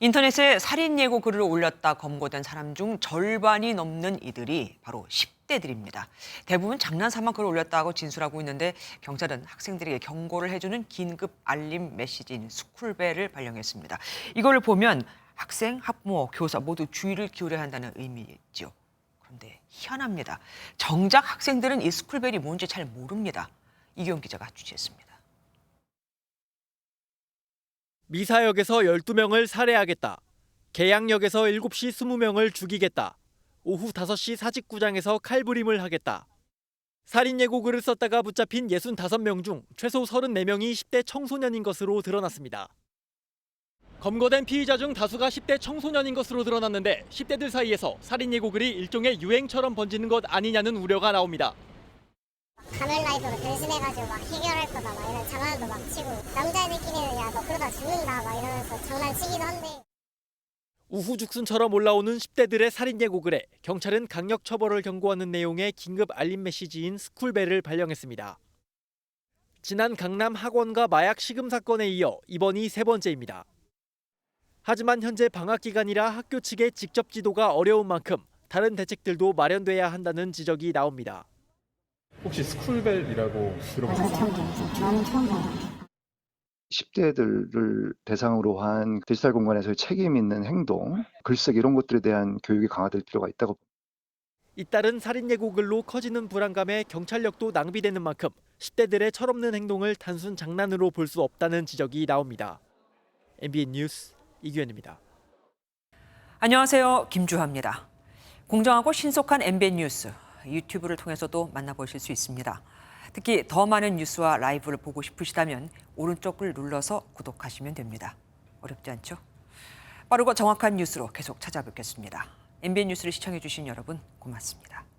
인터넷에 살인 예고 글을 올렸다 검거된 사람 중 절반이 넘는 이들이 바로 10대들입니다. 대부분 장난 삼아 글을 올렸다고 진술하고 있는데 경찰은 학생들에게 경고를 해주는 긴급 알림 메시지인 스쿨벨을 발령했습니다. 이걸 보면 학생, 학부모, 교사 모두 주의를 기울여야 한다는 의미죠. 그런데 희한합니다. 정작 학생들은 이 스쿨벨이 뭔지 잘 모릅니다. 이경 기자가 취재했습니다. 미사역에서 12명을 살해하겠다. 계양역에서 7시 20명을 죽이겠다. 오후 5시 사직구장에서 칼부림을 하겠다. 살인 예고글을 썼다가 붙잡힌 65명 중 최소 34명이 10대 청소년인 것으로 드러났습니다. 검거된 피의자 중 다수가 10대 청소년인 것으로 드러났는데 10대들 사이에서 살인 예고글이 일종의 유행처럼 번지는 것 아니냐는 우려가 나옵니다. 가면라이더로 변신해가지고 막 해결할 거다 막 이런 막 치고 남자애들끼리는 야 너 그러다 죽는다 막 이러면서 장난치기도 한데 우후죽순처럼 올라오는 10대들의 살인 예고글에 경찰은 강력 처벌을 경고하는 내용의 긴급 알림 메시지인 스쿨벨을 발령했습니다. 지난 강남 학원가 마약 시금 사건에 이어 이번이 세 번째입니다. 하지만 현재 방학 기간이라 학교 측의 직접 지도가 어려운 만큼 다른 대책들도 마련돼야 한다는 지적이 나옵니다. 혹시 스쿨벨이라고 들어보셨어요? 10대들을 대상으로 한 디지털 공간에서의 책임 있는 행동, 글쓰기 이런 것들에 대한 교육이 강화될 필요가 있다고 잇따른 살인 예고글로 커지는 불안감에 경찰력도 낭비되는 만큼 10대들의 철없는 행동을 단순 장난으로 볼 수 없다는 지적이 나옵니다. MBN 뉴스 이규현입니다. 안녕하세요. 김주하입니다. 공정하고 신속한 MBN 뉴스 유튜브를 통해서도 만나보실 수 있습니다. 특히 더 많은 뉴스와 라이브를 보고 싶으시다면 오른쪽을 눌러서 구독하시면 됩니다. 어렵지 않죠? 빠르고 정확한 뉴스로 계속 찾아뵙겠습니다. MBN 뉴스를 시청해 주신 여러분 고맙습니다.